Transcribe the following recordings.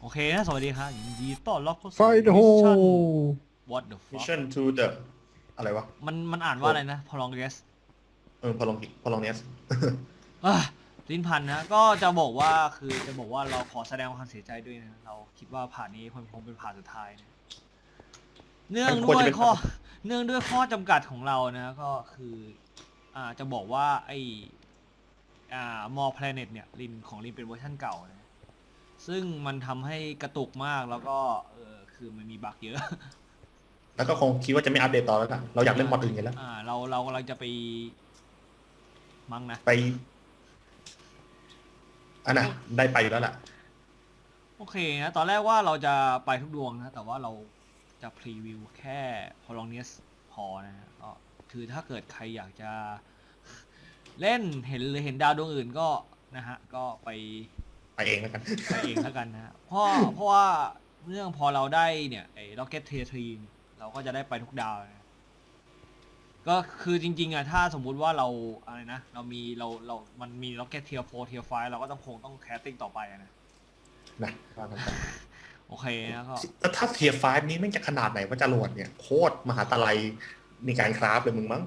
โอเคนะ สวัสดีครับยินดีต้อนรับเข้าสู่ ไฟโฮ Mission What the fuck Mission to the อะไรวะ มันมันอ่านว่าอะไรนะ พอลองเกสเออพอลองพอลองเนส อะ ลิ้นพันนะก็จะบอกว่าคือจะบอกว่าเราขอแสดงความเสียใจด้วยนะเราคิดว่าผ่านนี้คงคงเป็นผ่านสุดท้ายนะเนื่องมันควรด้วจะยเป็น ข้อผ่านเนื่องด้วยข้อจำกัดของเรานะก็คืออ่าจะบอกว่าไออ่ามอ Planet เนี่ยลินของลินเป็นเวอร์ชันเก่านะซึ่งมันทำให้กระตุกมากแล้วก็เออคือมันมีบั๊กเยอะ แล้วก็คงคิดว่าจะไม่อัปเดตต่อแล้วกันเราอยากเล่นมอดอื่นกันแล้ว อ่าเราเรากำลังจะไปมั้งนะ ไป อันน่ะ ได้ไปอยู่แล้วล่ะ โอเคนะตอนแรกว่าเราจะไปทุกดวงนะ แต่ว่าเราจะพรีวิวแค่พอลองเนียสพอนะฮะก็คือถ้าเกิดใครอยากจะ เล่นเห็นหรือเห็นดาวดวงอื่นก็นะฮะ ก็ไปไปเองแล้วกัน ไปเองแล้วกันนะฮะเพราะเพราะว่าเรื่องพอเราได้เนี่ยไอ้ Rocket Tier 3เนี่ยเราก็จะได้ไปทุกดาวนะ ก็คือจริงๆอะถ้าสมมุติว่าเราอะไรนะ เรามีเราเรา มันมี Rocket Tier 4 Tier 5เราก็ต้องคงต้องแคสติ้งต่อไปอะนะ นะว่ากันไปโอเคนะก็แล้วถ้าเทียร์ไฟนี้ไม่งจะขนาดไหนว่าจะโหลดเนี่ย โคตรมหาตะไลในการคราฟเลยมึงมั้ง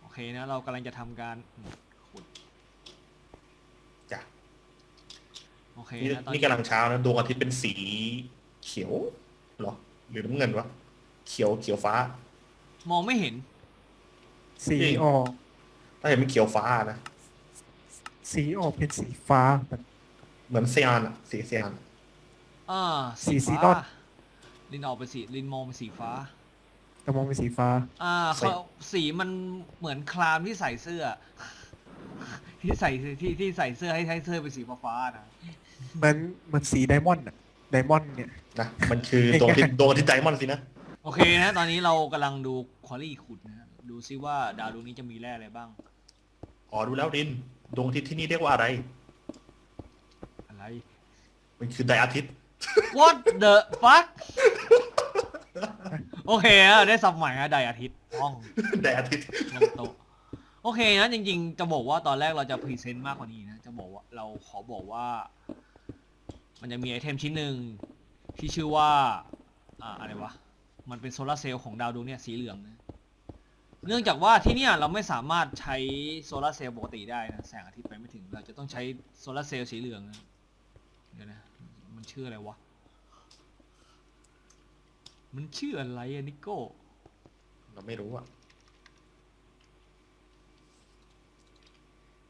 โอเคนะ เรากำลังจะทำการอืมขุดจ้ะโอเคนี่นะตอนนี่กำลังเช้านะดวงอาทิตย์เป็นสีเขียวเหรอหรือน้ำเงินวะเขียวเขียวฟ้ามองไม่เห็น สีจริงออกถ้าเห็นเป็นเขียวฟ้านะ สีออกเป็นสีฟ้าแบบเหมือนเซียนอะสีเซียน อ่าสีสีสีฟ้าดอทลินออกเป็นสีลินมองเป็นสีฟ้า แต่มองเป็นสีฟ้า อ่าเขาสีมันเหมือนคลามที่ใส่เสื้อ ที่ใส่ที่ที่ใส่เสื้อให้ให้เสื้อเป็นสีฟ้าๆนะมันมันสีไดมอนด์อะไดมอนด์เนี่ยนะมันคือดวงอาทิตย์ดวงอาทิตย์ไดมอนด์สินะ โอเคนะ ตอนนี้เรากำลังดูควอลี่ขุดนะ ดูซิว่าดาวดวงนี้จะมีแร่อะไรบ้าง อ๋อดูแล้วดินดวงอาทิตย์ที่นี่เรียกว่าอะไร อะไร มันคือไดอาทิตย์ What the fuck โอเคนะได้สับใหม่นะไดอาทิตย์ห้องไดอาทิตย์ ลงโต๊ะโอเคนะจริงๆ จะบอกว่าตอนแรกเราจะพรีเซนต์มากกว่านี้นะ จะบอกว่าเราขอบอกว่า มันจะมีไอเทมชิ้นหนึ่งที่ชื่อว่า อ่าอะไรวะ มันเป็นโซลาร์เซลล์ของดาวดวงเนี่ยสีเหลืองนะ เนื่องจากว่าที่เนี่ยเราไม่สามารถใช้โซลาร์เซลล์ปกติได้นะแสงอาทิตย์ไปไม่ถึงเราจะต้องใช้โซลาร์เซลล์สีเหลืองนะเดี๋ยวนะมันชื่ออะไรวะ มันชื่ออะไรอะนิโก้ เราไม่รู้อะ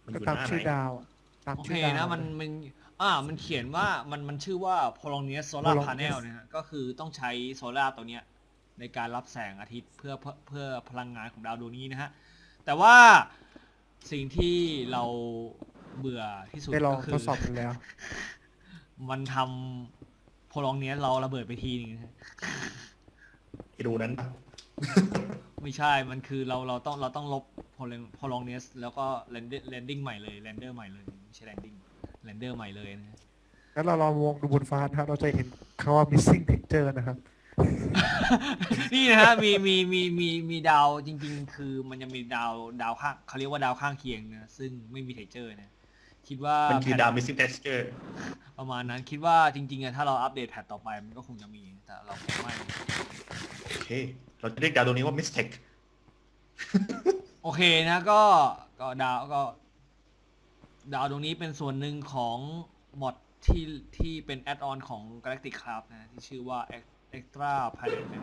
มันอก็ยู่ตามหน้าชื่อไหนดาวอะตามโอชื่เคอดาวนะมันมันอ่ามันเขียนว่ามันมันชื่อว่า Polonius Solar Polonius Panel นะฮะก็คือต้องใช้โซลาร์ตัวเนี้ย ในการรับแสงอาทิตย์เพื่อเพื่อเพื่อพลังงานของดาวดวงนี้นะฮะ แต่ว่าสิ่งที่เราเบื่อที่สุดได้ลองก็คืทดสอบกันแล้ว มันทำโพลองเนี้ยเราระเบิดไปทีนึงนะฮะไปดูนั้นปะไม่ใช่มันคือเราเราต้องเราต้องลบโพลโพลองเนี้ยแล้วก็แลนดิ้งแลนดิ้งใหม่เลยแลนเดอร์ใหม่เลยไม่ใช่แลนดิ้งแลนเดอร์ใหม่เลยนะฮะ แล้วเราลองมองดูบนฟ้านะครับ เราจะเห็นคำว่า missing picture นะครับ นี่นะฮะมีมีมีมีมีดาวจริง ๆ คือมันจะมีดาวดาวข้างเขาเรียกว่าดาวข้างเคียงนะซึ่งไม่มีเทคเจอร์นะคิดว่ามันคือแพทดาวมิสซิ่งเทสเจอร์ประมาณนั้นคิดว่าจริงๆอะถ้าเราอัปเดตแพทต่อไปมันก็คงจะมีแต่เราคงไม่โอเค เราจะเรียกดาวดวงนี้ว่ามิสเทคโอเคนะก็ก็ดาวก็ ดาวดวงนี้เป็นส่วนหนึ่งของมอดที่ที่เป็นแอดออนของ Galactic Club นะที่ชื่อว่า Extra Planet นะ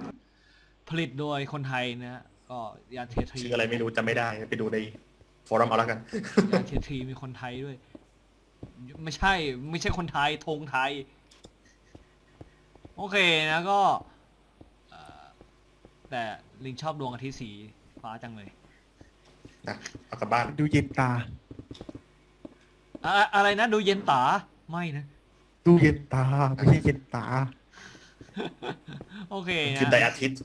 ผลิตโดยคนไทยนะก็ยานเททรีชื่ออะไรไม่รู้จำไม่ได้ไปดูในฟอรัมเอาแล้วกัน ยานเททรีมีคนไทยด้วย ไม่ใช่ ไม่ใช่คนไทยธงไทย โอเคนะก็เอ่อแต่ลิงชอบดวงอาทิตย์สีฟ้าจังเลย นะเอากลับบ้านดูเย็นตา อะอะไรนะ ดูเย็นตาไม่นะ ดูเย็นตา ไม่ใช่เย็นตา โอเคมันนะคือไดอาทิตย์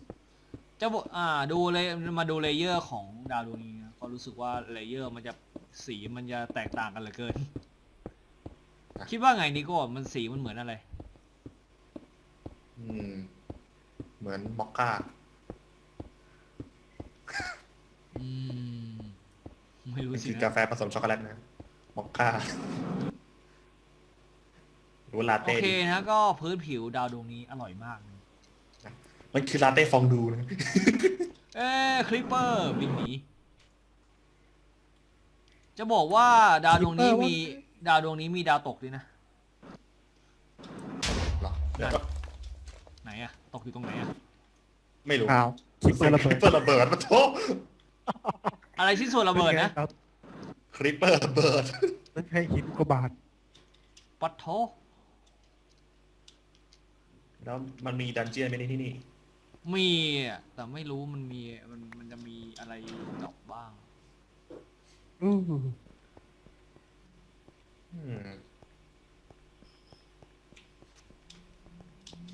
จะบอกอ่าดูเลยมาดูเลเยอร์ของดาวดวงนี้นะก็รู้สึกว่าเลเยอร์มันจะสีมันจะแตกต่างกันเหลือเกิน คิดว่าไงนิโก้มันสีมันเหมือนอะไร อืมมือนมอคค่าอืม ไม่รู้มันสิคือนะกาแฟผสมช็อกโกแลตนะมอคค่า หรือว่าลาโอเต้เคดีนะก็พื้นผิวดาวดวงนี้อร่อยมากนะมันคือลาเต้ฟองดูนะ เอ้คลิปเปอร์บินหนีจะบอกว่าดาวดวงนี้ Creeper มีดาวดวงนี้มีดาวตกด้วยนะ หรอแล้วก็ไหนอะตกอยู่ตรงไหนอะไม่รู้อ้าวคิปเปอร์ระเบิดคลิปเปอร์ระเบิดมาโทษอะไรชิ้นส่วนระเบิดนะครับคลิปเปอร์ระเบิดนั่นให้หินอุกกาบาตปัดโท แล้วมันมีดันเจียนไหมในที่นี่ มีอะแต่ไม่รู้มันมีมันมันจะมีอะไรดอกบ้างอู้อืม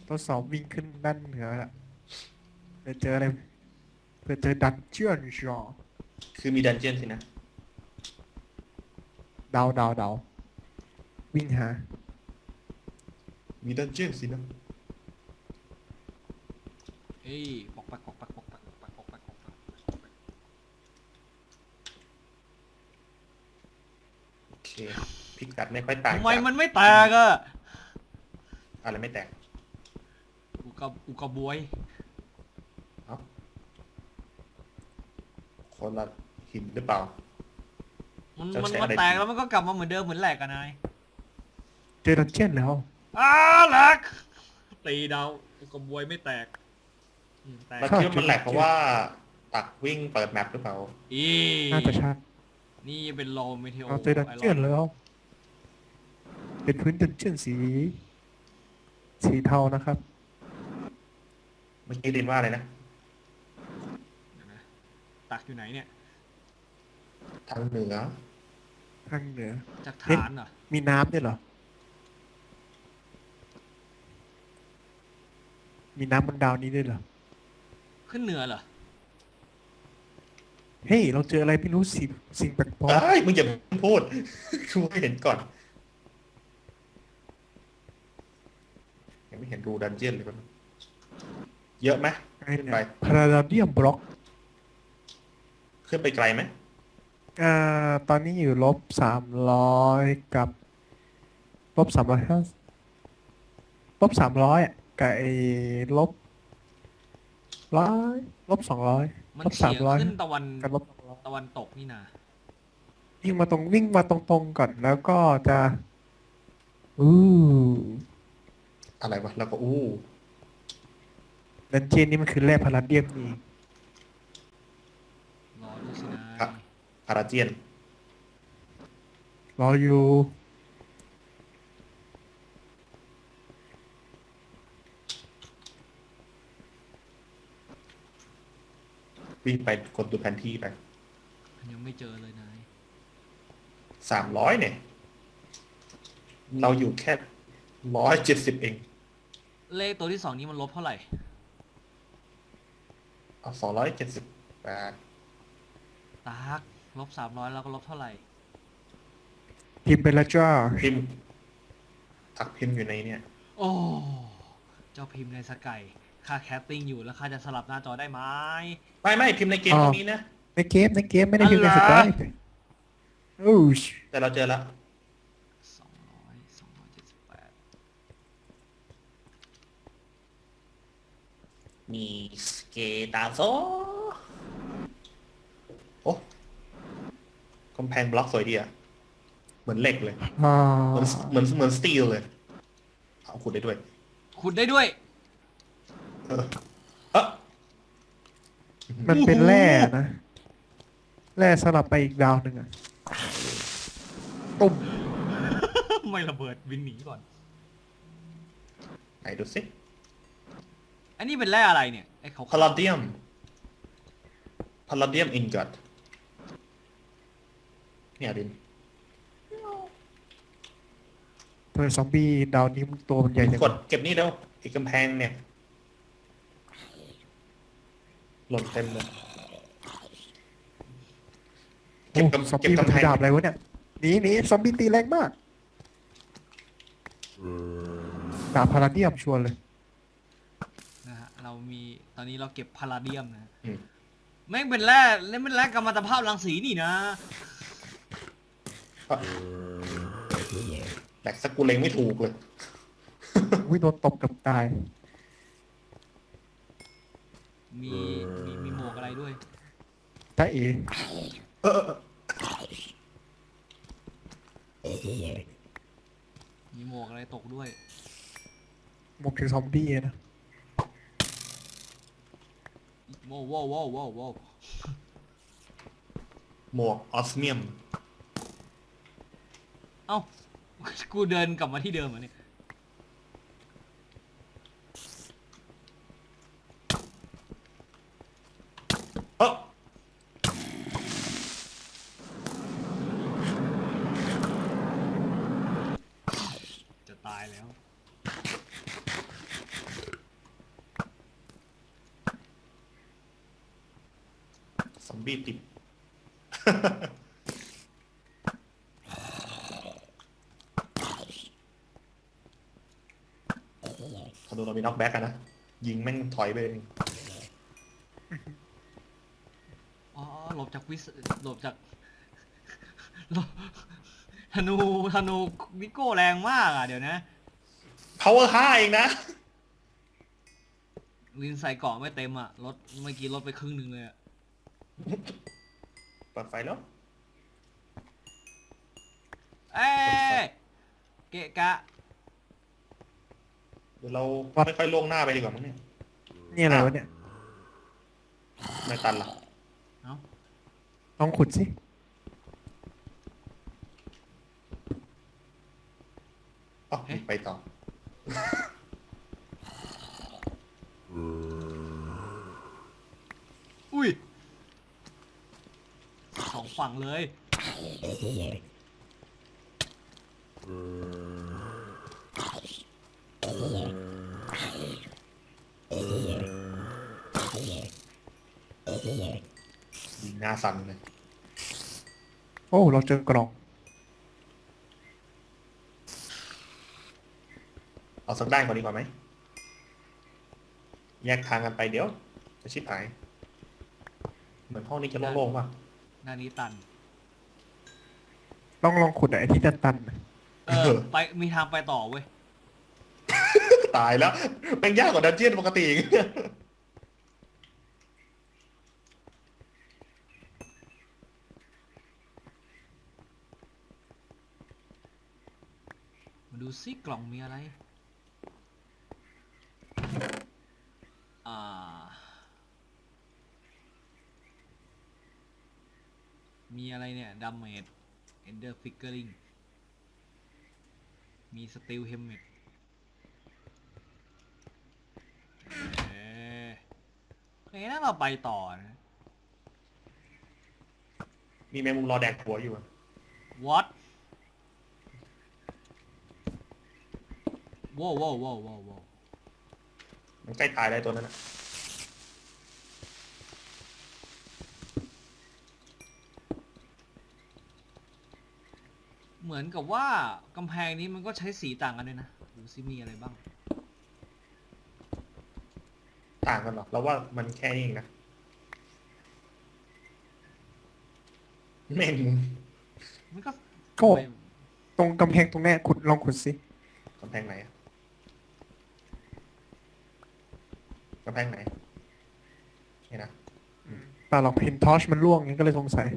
ทดสอบวิ่งขึ้นด้านเหนือละเพื่อเจออะไรเพื่อเจอดันเจียนชอคือมีดันเจียนสินะ เดาเดาเดาวิ่งหา มีดันเจียนสินะ เอ้ยปอกแปกปอกแปกปอกแปกปอกปกปอกแปกปอกปกปอกโอเคพิกัดไม่ค่อยต่างทำไมจากมันไม่แตกอะอะไรไม่แตกอุกกาอุกกาบวย เอ้าคนละหินหรือเปล่า มันมันมันแตกแล้วมันก็กลับมาเหมือนเดิมเหมือนแหลกกันายเจอดันเจียนแล้วอ้าแหลกตีดาวอุกกาบวยไม่แตก แตกเราคิดว่ามันแหลกเพราะว่าตักวิ่งเปิดแมปหรือเปล่าอีน่าจะใช่นี่เป็นโลเมเทโอเราเจอดันเจียนแล้วเป็นพื้นดันเจียนสี สีเทานะครับเมื่อกี้ดินว่าอะไรนะเดี๋ยวนะตักอยู่ไหนเนี่ยทางเหนือ ทางเหนือ จากเฮ้ยฐานเหรอ มีน้ำด้วยเหรอ มีน้ำบนดาวนี้ด้วยเหรอ ขึ้นเหนือเหรอ เฮ้ยเราเจออะไรไม่รู้สิสิ่งแปลกปลอมเอ้ยมึงอย่าพูดช่วยเห็นก่อนยังไม่เห็นรูดันเจียนเลยมันเยอะไหมไอ้เนี่ไปยพาราเดียมบล็อกขึ้นไปไกลไหมอ่าตอนนี้อยู่ลบสามร้อยกับลบสามร้อยห้าลบสามร้อยอะกับไอ้ลบ ร้อยลบสองร้อยมันลบเฉีสามยงร้อยขึ้นตะวันกับลบสองร้อยตะวันตกนี่นาวิ่งมาตรงวิ่งมาตรงๆก่อนแล้วก็จะอู้อะไรวะแล้วก็อู้ดันเจียนนี่มันคือแร่พาราเดียมนี่รอด้วยสินะพาราเจียนรออยู่ วิ่งไปกดดูแผนที่ไปมันยังไม่เจอเลยนายสามร้อยเนี่ย เราอยู่แค่ร้อยเจ็ดสิบเองเลขตัวที่สองนี้มันลบเท่าไหร่เอาสองร้อยเจ็ดสิบแปดตากลบสามร้อยแล้วก็ลบเท่าไหร่ พิมพ์ไปแล้วจ้าพิมพ์ตักพิมพ์อยู่ในเนี่ย โอ้ เจ้าพิมพ์ในสกาย ค่าแคสติ้งอยู่แล้วค่าจะสลับหน้าจอได้ไหม ไม่ไม่พิมพ์ในเกมอ๋อตรงนี้นะ ในเกมในเกมไม่ได้พิมพ์ในอะไรสกายโอ้ยแต่เราเจอแล้วสองร้อยสองร้อยเจ็ดสิบแปดมีสเกตาโซโอ้กำแพงบล็อกสวยดีอะเหมือนเหล็กเลยอ่าเหมือนเหมือนเหมือนสตีลเลยเอาขุดได้ด้วยขุดได้ด้วยเออเอะ มันเป็นแร่นะ แร่สลับไปอีกดาวหนึ่งอะตุ้มไม่ระเบิดวินหนีก่อน ไหนดูสิอันนี้เป็นแร่อะไรเนี่ยไอ้เขาวๆพาราเดียมพาราเดียมอินกัตเนี่ยดินทำไมซอมบี้ดาวนี้มันตัวมันใหญ่จังกดเก็บนี่แล้วอีกกำแพงเนี่ย หล่นเต็มเลย เก็โอ้บกำซอมเก็บบี้มันกำแพถืองดาบอะไรวะเนี่ยหนีหนีซอมบี้ตีแรงมากดาบพาราเดียมชวนเลย นะฮะเรามีตอนนี้เราเก็บพาราเดียมนะอืม แม่งเป็นแร่เล่นเป็นแร่กัมมันตภาพรังสีนี่นะก็แหลกสกกูเลงไม่ถูกเลย วิโดนตบกับตาย มีมีมีหมวกอะไรด้วยถ้าเอเออมีหมวกอะไรตกด้วย หมกถึงซอมบี้อะนะโว้วโว้วโว้วโว้วโว้วหมวกออสเมียม เอ้า กูเดินกลับมาที่เดิมเหรอเนี่ย เออจะตายแล้ว ซอมบี้ติดคอนโดเรามีน็อกแบ็กอะนะ ยิงแม่งถอยไปเอง อ๋อหลบ จากวิสหลบจากหลบธนูธนูวิโก้แรงมากอะเดี๋ยวนะ power ห้าเองนะ ลินใส่เกราะไม่เต็มอะลดเมื่อกี้ลดไปครึ่งหนึ่งเลยอะเปิดไฟแล้ว เอ้ยเกะกะ เดี๋ยวเราไม่ค่อยโล่งหน้าไปดีกว่ามั้งเนี่ย นี่อะไรวะเนี่ย ไม่ตันละเอ้า ลองขุดสิ อ๋อไปต่อ อุ้ยสองฝั่งเลยยิง หน้าสั่นเลย โอ้ เราเจอกล่อง เอาสักด้านก่อนดีกว่าไหม แยกทางกันไปเดี๋ยว จะชิบหาย เหมือนห้องนี้จะโล่งๆป่ะ หน้านี้ตันลองลองขุดไอ้ที่ตันๆน่ะเออ ไปมีทางไปต่อเว้ย ตายแล้วแม่งยากกว่าดันเจียนปกติอีก ดูซิกล่องมีอะไร อ่า มีอะไรเนี่ยดัมเมดเอนเดอร์ฟิกเกอริงมีสติลเฮมเมดเอ๊ะเอ๊ะนั่นเราไปต่อนะ มีแมงมุมรอแดกหัวอยู่อะ what ว้าวว้าวว้าวว้าวว้าวมันใกล้ตายแล้วตัวนั้นนะเหมือนกับว่ากำแพงนี้มันก็ใช้สีต่างกันด้วยนะดูซิมีอะไรบ้าง ต่างกันหรอเราว่ามันแค่นี้เองนะแม่งมุมมันก็ก็ ตรงกำแพงตรงเนี้ยขุดลองขุดสิกำแพงไหนอะ กำแพงไหนนี่นะปลาหลอกเห็นทอชมันร่วงงี้ก็เลยสงสัย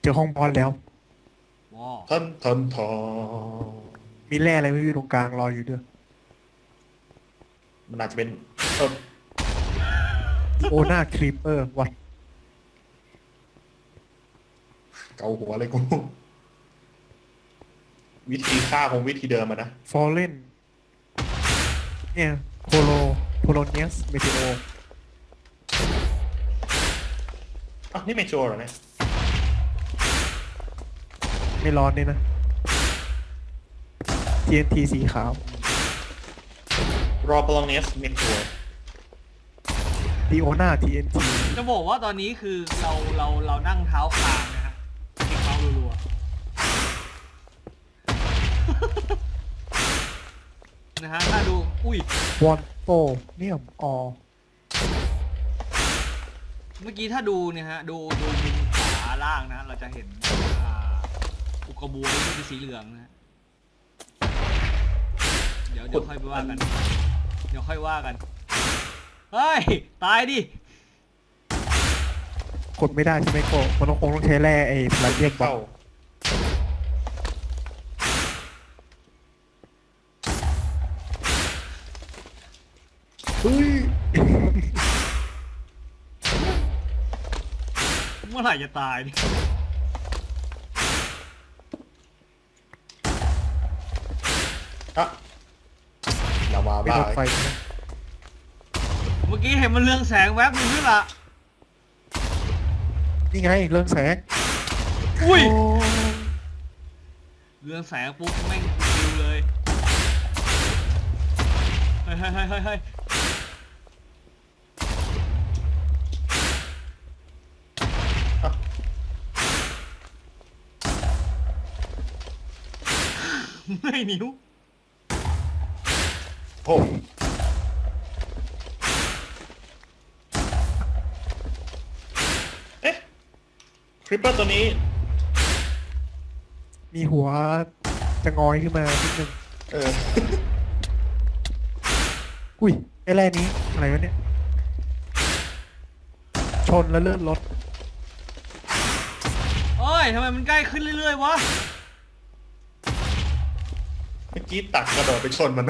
เจอห้องบอลแล้ว ว้าวทนทนทอมีแร่อะไรไม่รู้อยู่ตรงกลางรออยู่ด้วยมันอาจจะเป็นเออโอนาครีเปอร์วัดเกาหัวเลยกู วิธีฆ่าคงวิธีเดิมอะนะ ฟอลเลนเนี่ยโคโลโพโลเนียสเมทิโออ้าวนี่ไม่ชัวร์เหรอเนี่ย ไม่ร้อนเนี่ยนะ TNT สีขาว รอปลองเนสไม่ชัวร์ดีโอนา TNT จะบอกว่าตอนนี้คือเราเราเรานั่งเท้าคางนะฮะเท้ารัว นะฮะถ้าดู อุ้ยวอนโตเนียมออเมื่อกี้ถ้าดูเนี่ยฮะดูดูมุมขวาล่างนะ เราจะเห็นอ่าอุกกาบูที่เป็นสีเหลืองนะฮะเดี๋ยวเดี๋ยวค่อยไปว่ากัน เดี๋ยวค่อยว่ากัน เฮ้ย ตายดิ กดไม่ได้ใช่ไหมโกมันต้องคงต้องใช้แร่ไอ้พลังเรียกบอเข้าล เฮ้ยเมื่อไหร่จะตายดิอะเรามาไม่บ้าโดนไฟใช่ไหมเมื่อกี้เห็นมันเรืองแสงแวบนึงด้วยล่ะนี่ไงเรื่องแสงอุ้ยโเรืองแสงปุ๊บแม่งฟิวเลย เฮ้ยเฮ้ยเฮ้ยเฮ้ยเฮ้ย อะ ไม่นิ้วโอ้เอ๊ะคริปเปอร์ตัวนี้ มีหัวจะงอยขึ้นมานิดนึงเออ อุ้ยไอ้แร่นี้อะไรวะเนี่ย ชนแล้วเลื่อนรถเอ้ยทำไมมันใกล้ขึ้นเรื่อยๆวะเมื่อกี้ตักกระโดดไปชนมัน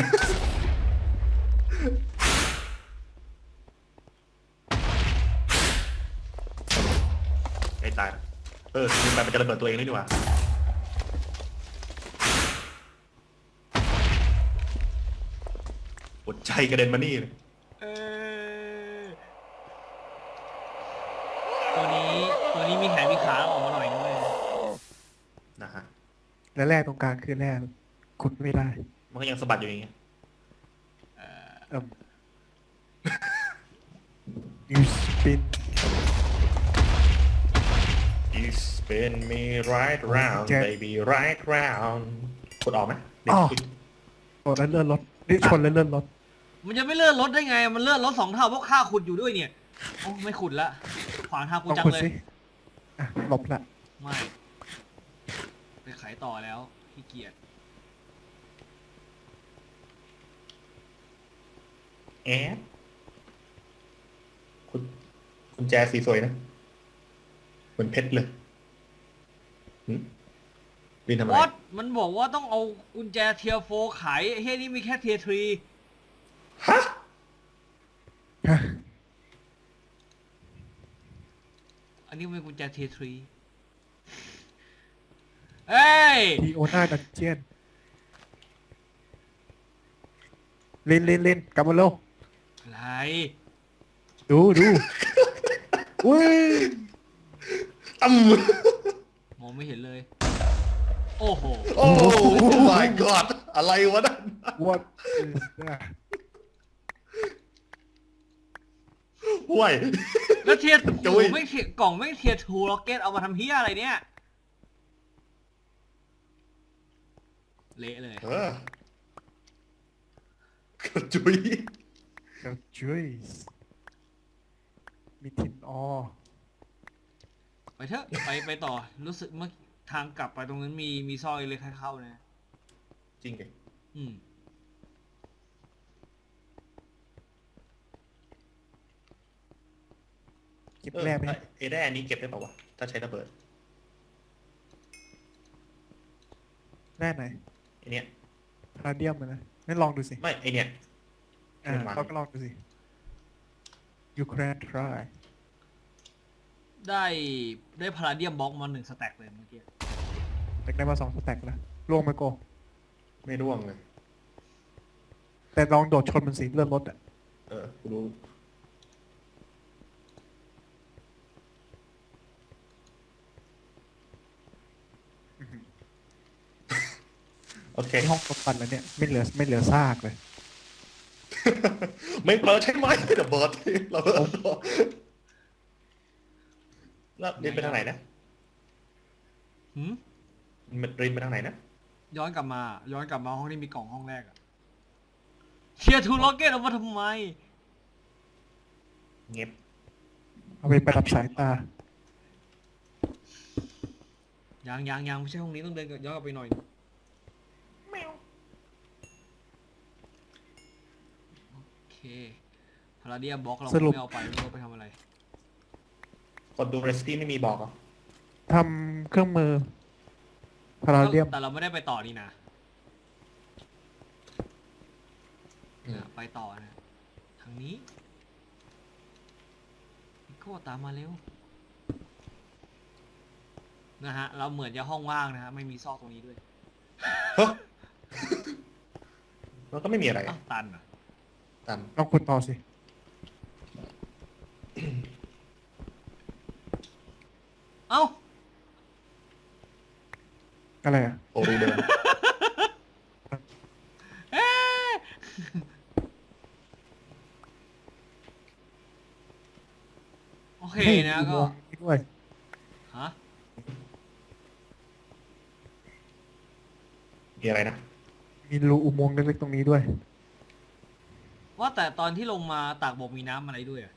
ไอ้ตายละเออลืมไปมันจะระเบิดตัวเองด้วยนี่หว่าหัวใจกระเด็นมานี่เลยเออตัวนี้ตัวนี้มีแขนมีขาออกมาหน่อยนึงเลยนะฮะและแร่ตรงกลางคือแร่ ขุดไม่ได้มันก็ยังสะบัดอยู่อย่างเงี้ยเออเอิ่ม you spin You spin me right round แก baby right round กดออกไหมเด็กอ้ออุ๊ยโอ้แล้วเลื่อนรถนี่ชนแล้วเลื่อนรถมันจะไม่เลื่อนรถได้ไง มันเลื่อนรถสองเท่าเพราะข้าขุดอยู่ด้วยเนี่ยโอ้ไม่ขุดละ ขวางทางกูลองจังขุดเลย สิอะหลบละไม่ไปขายต่อแล้วขี้เกียจ แอบคุณคุณแจสีสวยนะเหมือนเพชรเลยหึลินทำอะไรวอตมันบอกว่าต้องเอากุญแจเทียร์โฟขายไอ้เฮ้ยนี่มีแค่เทียร์ทรีฮะฮะอันนี้เป็นกุญแจเทียร์ทรีเอ้ยทีโอนาดันเจียนเล่นเล่นเล่นกลับมาเร็ว อะไร ดูดูอุ้ยอ้ำมองไม่เห็นเลย โอ้โห โอ้ my god อะไรวะนั่น what is that ห่วย แล้วเทียร์จุ้โอ้ย ไม่เทียร์กล่องไม่เทียร์ทูล็อกเก็ตเอามาทำเฮียอะไรเนี่ย เละเลย เออกระจุย เจ้าจุยส์มีทินออไปเถอะ ไปไปต่อ รู้สึกเมื่อทางกลับไปตรงนั้นมีมีซอยเลยเข้าๆนะ จริงดิอืม เก็บเออแร่ไหมไอ้แร่อันนี้เก็บได้เปล่าวะ ถ้าใช้ระเบิดแร่ไหนไอเนี้ยพาเดียมนะงั้นลองดูสิ ไม่ไอเนี้ย อ่าเป็นมันเราก็ลองดูสิ you can try ได้ได้พาราเดียมบล็อกมาหนึ่งสแต็กเลยเมื่อกี้ แต่ได้มาสองสแต็กแล้วล่วงไหมโกไม่ร่วงเลย แต่ลองโดดชนมันสิเลื่อนรถอะเออกูรู้โอเคที่ห้องกำปั้นแล้วเนี่ย ไม่เหลือไม่เหลือซากเลย ไม่เปิดใช่ไหมเดี๋ยวเบิร์ดเราเบิร์ดแล้วรินไปทางไหนนะหืมมันรินไปทางไหนนะ ย้อนกลับมา ย้อนกลับมาห้องที่มีกล่องห้องแรกอะเชียร์ทูล็อกเก็ตออกมาทำไม เงียบเอาไปประดับสายตา ยังยังยังไม่ใช่ห้องนี้ต้องเดินย้อนกลับไปหน่อยโอ เคพาราเดียมบล็อกเราสรุป ไม่เอาไปไม่รู้เอาไปทำอะไร กดดูเรสตี้ไม่มีบอกเหรอทำเครื่องมือพาราเดียมแต่เราไม่ได้ไปต่อนี่นะอืมอะไปต่อนะทางนี้นิโก้ตามมาเร็วนะฮะ เราเหมือนจะห้องว่างนะฮะ ไม่มีซอกตรงนี้ด้วยเฮ้ย มันก็ไม่มีอะไรอ้าวตันเหรอะ ตันลองคุณต่อสิ เอ้า อะไรอะ โอรูเดินเอ๊ะโอเคนะฮ้ยก็อุโมงค์นี้ด้วยฮะ มีอะไรนะ มีรูอุโมงค์เล็กๆตรงนี้ด้วย ว่าแต่ตอนที่ลงมาตากบกมีน้ำอะไรด้วยอะ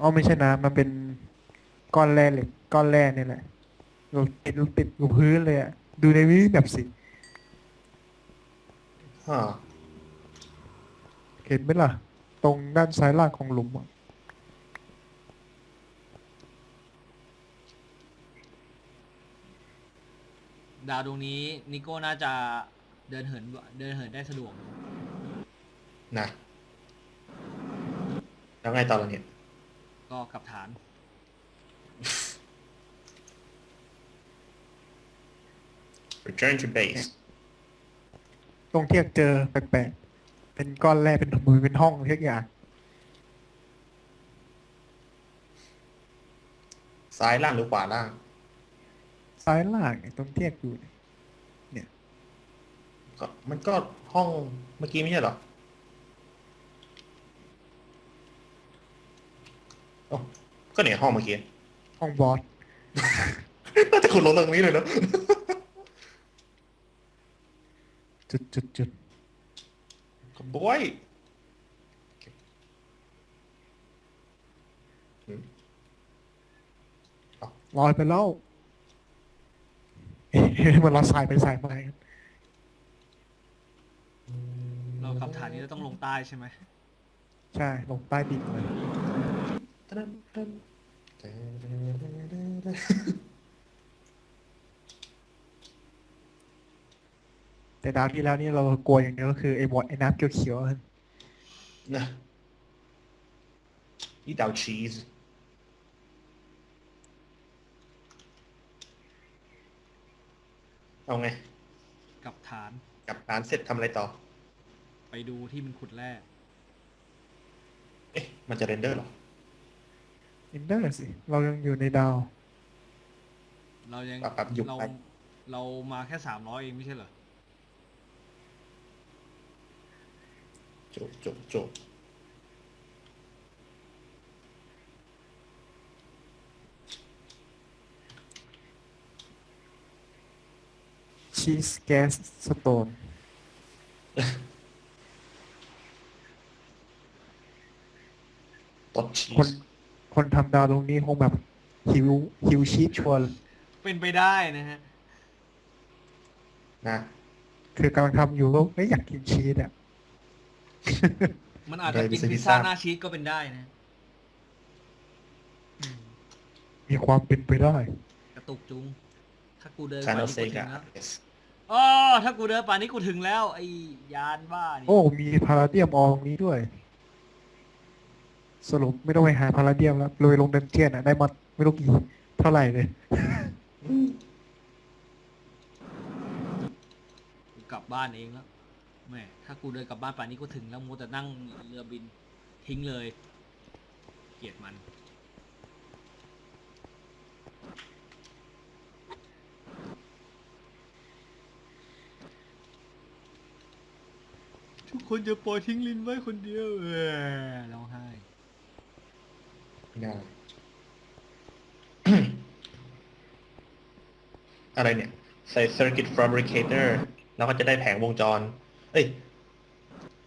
อ๋อไม่ใช่น้ำมันเป็นก้อนแร่เหล็กก้อนแร่นี่แหละเราติดติดอยู่พื้นเลยอะดูในวิแบบสิฮะเห็นไหมล่ะ ตรงด้านซ้ายล่างของหลุมอะดาวดวงนี้นิโก้น่าจะเดินเหินเดินเหินได้สะดวก นะ แล้วไงต่อละเนี่ย ก็กลับฐาน return to base ตรงที่เจอแปลกๆ เป็นก้อนแร่เป็นมือเป็นห้องทุกอย่าง ซ้ายล่างหรือขวาล่าง ซ้ายล่างไอ้ตรงเทียกอยู่เนี่ย ก็มันก็ห้องเมื่อกี้ไม่ใช่เหรอโอ้ ก็เนี่ยห้องเมื่อกี้ห้องบอสน่าจะขุดลงตรงนี้เลยเนอะจุดจุดจุดบอยอืมลอยไปแล้วเอ๊ะมันเราสายไปสายมากันเรากลับฐานนี้เราต้องลงใต้ใช่ไหม ใช่ ลงใต้ดินเลย แต่ดาวที่แล้วนี่เรากลัวอย่างเดียวก็คือไอ้บอดไอ้น้ำเขียวๆนั่นนะนี่ดาวชีสเอาไง กลับฐานกลับร้านเสร็จทำอะไรต่อ ไปดูที่มันขุดแร่เอ๊ะ มันจะเรนเดอร์เหรอ อินเดอร์สิ เรายังอยู่ในดาว เรายังปรับปรับหยุดเราไป เรามาแค่สามร้อยเองไม่ใช่เหรอ จบจบจบชีสแก๊สสโตนตดชีคนส คนทำดาวตรงนี้คงแบบหิวหิวชีสชัวร์เป็นไปได้นะฮะ นะ คือกำลังทำอยู่แล้วไม่อยากกินชีสอะ มันอาจจะได้กินพิซซ่าพิซซ่าหน้าชีสก็เป็นได้นะมีความเป็นไปได้ กระตุกจุง ถ้ากูเดินคาป่านโนนี้เซกูถึกางแล้วเอสอ๋อถ้ากูเดินป่านนี้กูถึงแล้ว ไอ้ยานบ้านี่โอ้ มีพาราเดียมออตรงนี้ด้วย สรุปไม่ต้องไปหาพาราเดียมแล้วเลยลงเดนเจียนอะได้มาไม่รู้กี่เท่าไหร่เลย กูกลับบ้านเองแล้วแหม่ถ้ากูเดินกลับบ้านป่านนี้กูถึงแล้วมูแต่นั่งเรือบินทิ้งเลย เกลียดมัน ทุกคนจะปล่อยทิ้งลินไว้คนเดียวเออร้องไห้ ไม่ได้อะไรเนี่ย ใส่ circuit fabricator แล้วก็จะได้แผงวงจร เอ้ย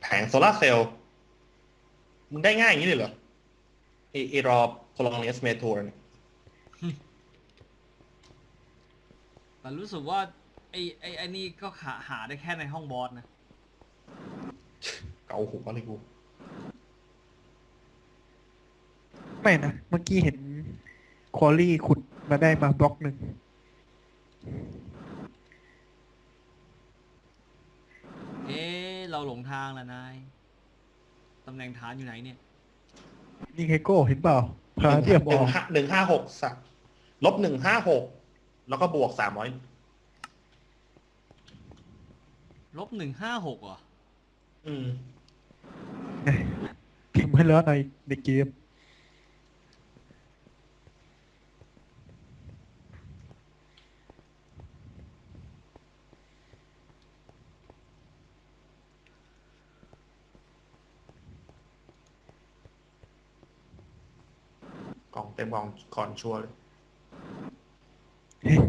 แแผงโซลาร์เซลล์มึงได้ง่ายอย่างนี้เลยเหรอไอไอรอโพลองเนสเมทัวร์เนี่ยแต่รู้สึกว่า ไอ้ไอ้ไอ้นี่ก็หาหาได้แค่ในห้องบอสนะ เกาหัวเลยกู ไม่นะ เมื่อกี้เห็นควอลี่ขุดมาได้มาบล็อกหนึ่ง เอ๊ะเราหลงทางแล้วนาย ตำแหน่งฐานอยู่ไหนเนี่ย นี่ไงโก้เห็นเปล่าพาเดียมหอนึ่องกห้าหนึ่งห้าหกสักลบหนึ่งห้าหกแล้วก็บวกสามร้อยลบหนึ่งห้าหกเหรอ อืม พิมพ์ให้แล้วในในเกม เต็มกล่องก่อนชัวร์เลยเฮ้ย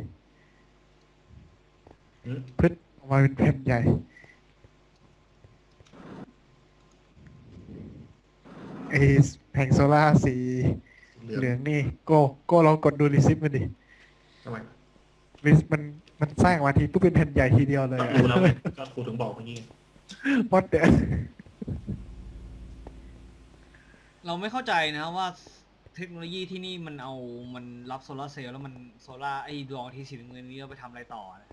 อืมพึ่งออกมาเป็นแผ่นใหญ่ ไอแผงโซล่าร์สีเหลืองเหลืองนี่ โก้โก้ลองกดดูรีซิปมันดิทำไมรีซิปมันมันสร้างมาทีปุ๊บเป็นแผ่นใหญ่ทีเดียวเลยก็อะรู้แล้วไงก็กูถึงบอกเมื่อกี้ไงวัดเด เราไม่เข้าใจนะว่า เทคโนโลยีที่นี่มันเอามันรับโซลาร์เซลล์แล้วมันโซลาร์ไอ้ดวงอาทิตย์สีน้ำเงินนี้เราไปทำอะไรต่อนะ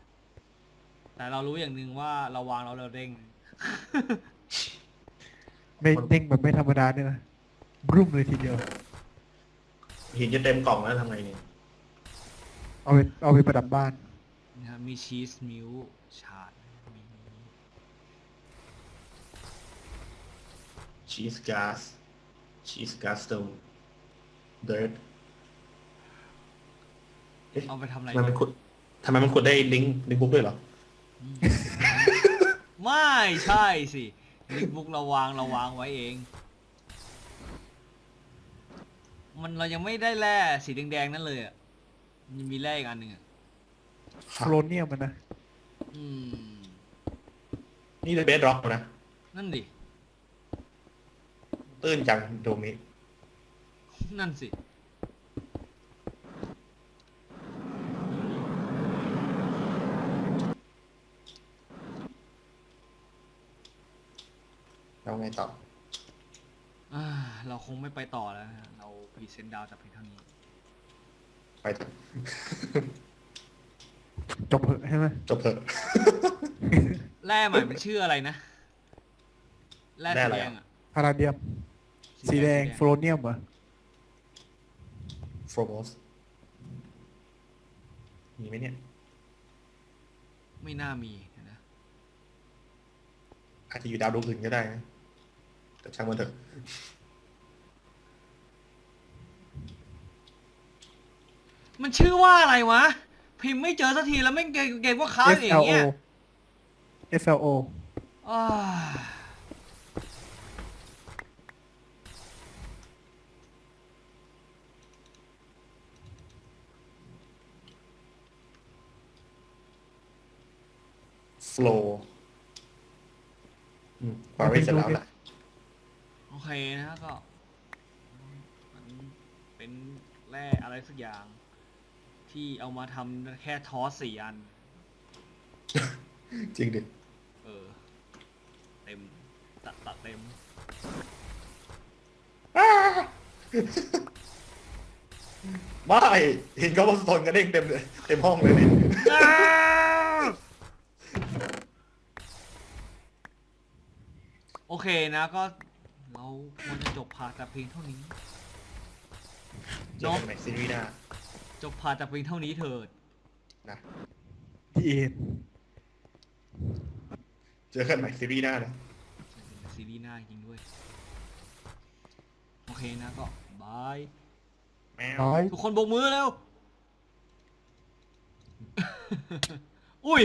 แต่เรารู้อย่างหนึ่งว่าเราวางแล้วเราเด้ง ไม่เด้งแบบไม่ธรรมดาเนี่ยนะบรุ่มเลยทีเดียว หินจะเต็มกล่องแล้วทำไงเนี่ยเอาไปเอาไปประดับบ้านนะครับมีชีสมิลชาร์ดมีชีสก๊าซชีสก๊าซสโตน เดิร์ดเอาไปทำอะไรทำไมมันขุดทำไมมันขุดได้ลิงก์ลิงก์บุ๊กด้วยเหรออืมไม่ใช่สิลิงบุ๊กเราวางเราวางไว้เอง มันเรายังไม่ได้แร่สีแดงๆนั่นเลยอะมันยังมีแร่อีกอันหนึ่งอะโครเนียมมันนะ อืม นี่เลยเบสร็อกนะ นั่นดิ ตื้นจังโดมินั่ นสิแล้วไงต่อ อ่าเราคงไม่ไปต่อแล้วนะเราพรีเซนต์ดาวแต่เพียงเท่านี้ ไปเถอะจบเหอะใช่ไหมจบเถอะ แร่ใหม่มันชื่ออะไรนะแร่แร่สีอะไรแดอะงอะพาราเดียม สีแดงโฟลเนียมเหรอ โฟร์โมสมีไหมเนี่ย ไม่น่ามีนะ อาจจะอยู่ดาวดวงอื่นก็ได้นะ แต่ช่างมันเถอะมันชื่อว่าอะไรวะ พิมพ์ไม่เจอสักทีแล้วไม่งเกมเกมว่าค้างอยู่อย่าง FLO เงี้ย FLO อ้า โฟล์อืมวารีเสร็จแล้วล่ะ โอเคนะฮะก็มันเป็นแร่อะไรสักอย่าง ที่เอามาทำแค่ทอสสี่อัน จริงดิ เออ เต็ม ตัดตัดเต็ม ไม่เห็นเขาบนสนกันเด้งเต็มเลยเต็มห้องเลยนี่ โอเคนะก็เราควรจะจบพาร์ทแต่เพียงเท่านี้เจอกันใหม่ซีรีส์หน้าจบพาร์ทแต่เพียงเท่านี้เถิด นะดีเอ็นเจอกันใหม่ซีรีส์หน้านะซีรีส์หน้าจริงด้วย โอเคนะก็บายแมวน้อยทุกคนโบกมือเร็ว อุ้ย